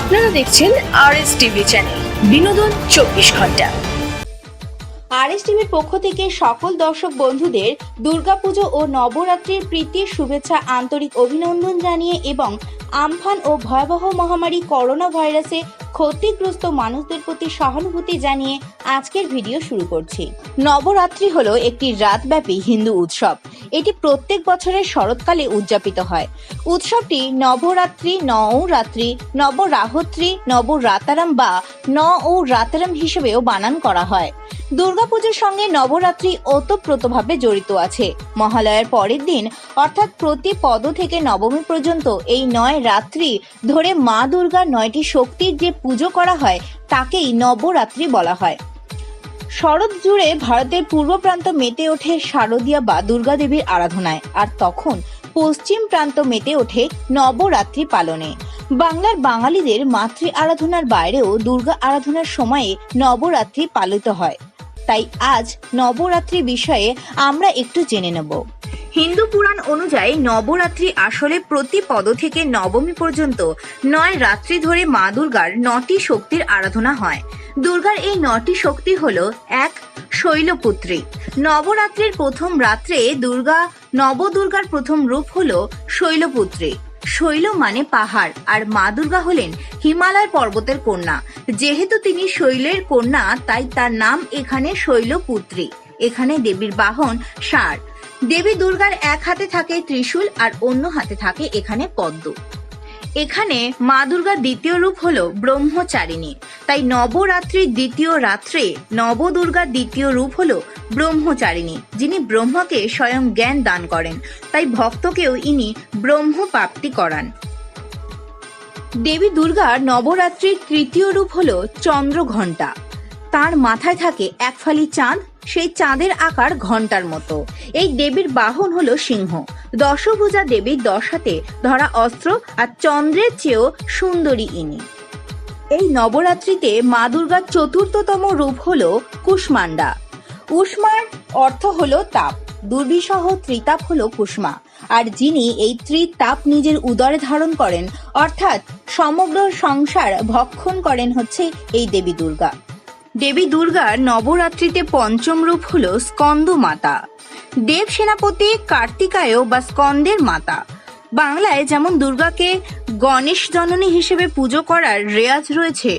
আপনারা দেখছেন আর S TV channel বিনোদন চব্বিশ ঘণ্টা। আরএস টিভির পক্ষ থেকে সকল দর্শক বন্ধুদের দুর্গাপুজো ও নবরাত্রির প্রীতির শুভেচ্ছা, আন্তরিক অভিনন্দন জানিয়ে এবং আমফান ও ভয়াবহ মহামারী করোনা ভাইরাসে ক্ষতিগ্রস্ত মানুষদের প্রতি সহানুভূতি জানিয়ে আজকের ভিডিও শুরু করছি। নবরাত্রি হলো একটি রাতব্যাপী হিন্দু উৎসব। এটি প্রত্যেক বছরের শরৎকালে উদযাপিত হয়। উৎসবটি নবরাত্রি নবরাত্রি নবরাহত্রী, নবরাতারাম বা ন ও রাতারাম হিসেবেও বানান করা হয়। দুর্গাপুজোর সঙ্গে নবরাত্রি ওতপ্রোতভাবে জড়িত আছে। মহালয়ার পরের দিন, অর্থাৎ প্রতি পদ থেকে নবমী পর্যন্ত এই নয় রাত্রি ধরে মা দুর্গার নয়টি শক্তির যে পুজো করা হয়, তাকেই নবরাত্রি বলা হয়। শরৎ জুড়ে ভারতের পূর্ব প্রান্ত মেতে ওঠে শারদীয়া বা দুর্গা দেবীর আরাধনায়, আর তখন পশ্চিম প্রান্ত মেতে ওঠে নবরাত্রি পালনে। বাংলার বাঙালিদের মাতৃ আরাধনার বাইরেও দুর্গা আরাধনার সময়ে নবরাত্রি পালিত হয়। তাই আজ নবরাত্রি বিষয়ে আমরা একটু জেনে নেব। হিন্দু পুরাণ অনুযায়ী নবরাত্রি আসলে প্রতি পদ থেকে নবমী পর্যন্ত নয় রাত্রি ধরে মা দুর্গার নটি শক্তির আরাধনা হয়। দুর্গার এই নটি শক্তি হল এক, শৈলপুত্রী। নবরাত্রির প্রথম রাত্রে দুর্গা নবদুর্গার প্রথম রূপ হল শৈলপুত্রী। শৈল মানে পাহাড়, আর মা দুর্গা হলেন হিমালয় পর্বতের কন্যা। যেহেতু তিনি শৈলের কন্যা, তাই তার নাম এখানে শৈলপুত্রী। এখানে দেবীর বাহন ষাঁড়। দেবী দুর্গার এক হাতে থাকে ত্রিশূল, আর অন্য হাতে থাকে এখানে পদ্ম। এখানে মা দুর্গার দ্বিতীয় রূপ হলো ব্রহ্মচারিণী। তাই নবরাত্রির দ্বিতীয় রাত্রে নবদুর্গার দ্বিতীয় রূপ হলো ব্রহ্মচারিণী, যিনি ব্রহ্মকে স্বয়ং জ্ঞান দান করেন। তাই ভক্তকেও ইনি ব্রহ্ম প্রাপ্তি করান। দেবী দুর্গার নবরাত্রির তৃতীয় রূপ হলো চন্দ্রঘণ্টা। তার মাথায় থাকে এক ফালি চাঁদ সেই চাঁদের আকার ঘণ্টার মতো। এই দেবীর বাহন হল সিংহ। দশভুজা দেবীর দশ হাতে ধরা অস্ত্র আর চন্দ্রের চেয়েও সুন্দরী ইনি। এই নবরাত্রিতে মা দুর্গার চতুর্থতম রূপ হল কুষ্মান্ডা উষ্মার অর্থ হল তাপ। দুর্বিসহ ত্রিতাপ হল কুষ্মা। আর যিনি এই ত্রিতাপ নিজের উদরে ধারণ করেন, অর্থাৎ সমগ্র সংসার ভক্ষণ করেন হচ্ছে এই দেবী দুর্গা। দেবী দুর্গার নবরাত্রিতে পঞ্চম রূপ হল স্কন্দ মাতা। দেব সেনাপতি কার্তিকায় বা স্কন্দের মাতা। বাংলায় যেমন দুর্গাকে গণেশ জননী হিসেবে পুজো করার রেয়াজ রয়েছে,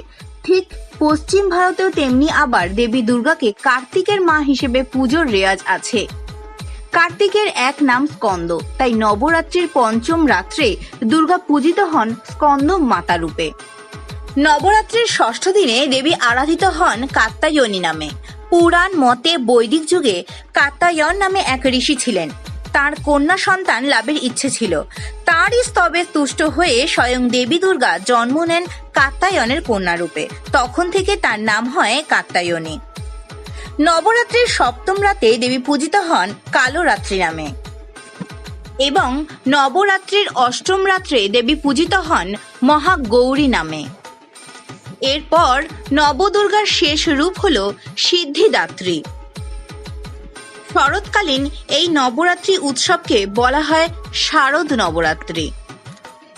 ঠিক পশ্চিম ভারতেও তেমনি আবার দেবী দুর্গাকে কার্তিকের মা হিসেবে পুজোর রেয়াজ আছে। কার্তিকের এক নাম স্কন্দ, তাই নবরাত্রির পঞ্চম রাত্রে দুর্গা পূজিত হন স্কন্দ মাতা রূপে। নবরাত্রির ষষ্ঠ দিনে দেবী আরাধিত হন কাত্তায়নী নামে। পুরাণ মতে বৈদিক যুগে কাত্তায়ন নামে এক ঋষি ছিলেন। তার কন্যা সন্তান লাভের ইচ্ছে ছিল। তারই স্তবে তুষ্ট হয়ে স্বয়ং দেবী দুর্গা জন্ম নেন কাত্তায়নের কন্যা রূপে। তখন থেকে তার নাম হয় কাত্তায়নী। নবরাত্রির সপ্তম রাতে দেবী পূজিত হন কালো রাত্রি নামে। এবং নবরাত্রির অষ্টম রাত্রে দেবী পূজিত হন মহাগৌরী নামে। এরপর নবদুর্গার শেষ রূপ হল সিদ্ধিদাত্রী। শরৎকালীন এই নবরাত্রি উৎসবকে বলা হয় শারদ নবরাত্রি।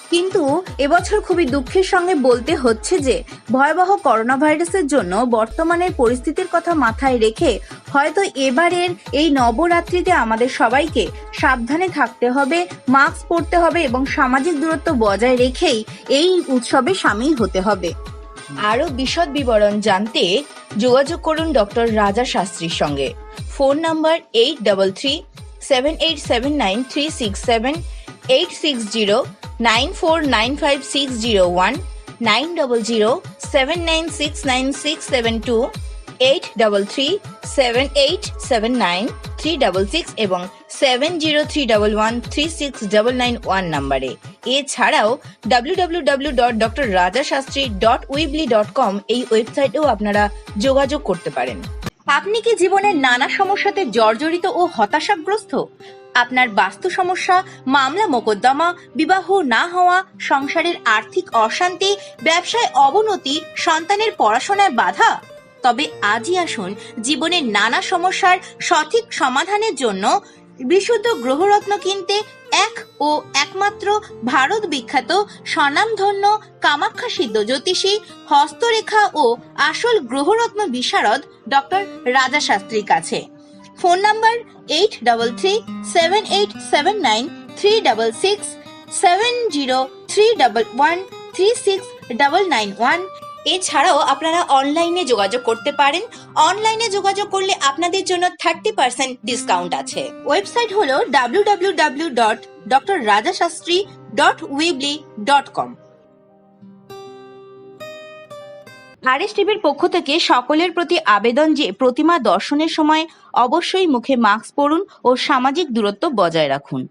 কিন্তু এবছর খুবই দুঃখের সঙ্গে বলতে হচ্ছে যে, ভয়াবহ করোনা ভাইরাসের জন্য বর্তমানের পরিস্থিতির কথা মাথায় রেখে হয়তো এবারের এই নবরাত্রিতে আমাদের সবাইকে সাবধানে থাকতে হবে, মাস্ক পরতে হবে এবং সামাজিক দূরত্ব বজায় রেখেই এই উৎসবে সামিল হতে হবে। আরও বিশদ বিবরণ জানতে যোগাযোগ করুন ডক্টর রাজা শাস্ত্রীর সঙ্গে। Phone number eight double three, seven eight seven nine three six seven, eight six zero, nine four nine five six zero one, nine double zero, seven nine six nine six seven two, eight double three, seven eight seven nine, three double six এবং seven zero three double one, three six double nine one নাম্বারে। এছাড়াও W dot doctor Raja Shastri dot Weebly dot com এই ওয়েবসাইটেও আপনারা যোগাযোগ করতে পারেন। আপনি কি জীবনের নানা সমস্যাতে জর্জরিত ও হতাশাগ্রস্ত? আপনার বাস্তু সমস্যা, মামলা মোকদ্দমা, বিবাহ না হওয়া, সংসারের আর্থিক অশান্তি, ব্যবসায় অবনতি, সন্তানের পড়াশোনায় বাধা? তবে আজই আসুন জীবনের নানা সমস্যার সঠিক সমাধানের জন্য বিশুদ্ধ গ্রহরত্ন কিনতে এক ও একমাত্র ভারত বিখ্যাত স্বনামধন্য কামাখ্যা সিদ্ধ জ্যোতিষী হস্তরেখা ও আসল গ্রহরত্ন বিশারদ ডক্টর রাজা শাস্ত্রীর কাছে। Phone number eight double three seven eight seven nine three double six seven zero three double one three six double nine one এছাড়াও আপনারা অনলাইনে যোগাযোগ করতে পারেন। অনলাইনে যোগাযোগ করলে আপনাদের জন্য থার্টি পার্সেন্ট ডিসকাউন্ট আছে। ওয়েবসাইট হলো W W W dot doctor Raja Shastri dot Weebly dot com RS টিভির পক্ষ থেকে সকলের প্রতি আবেদন যে প্রতিমা দর্শনের সময় অবশ্যই মুখে মাস্ক পরুন ও সামাজিক দূরত্ব বজায় রাখুন।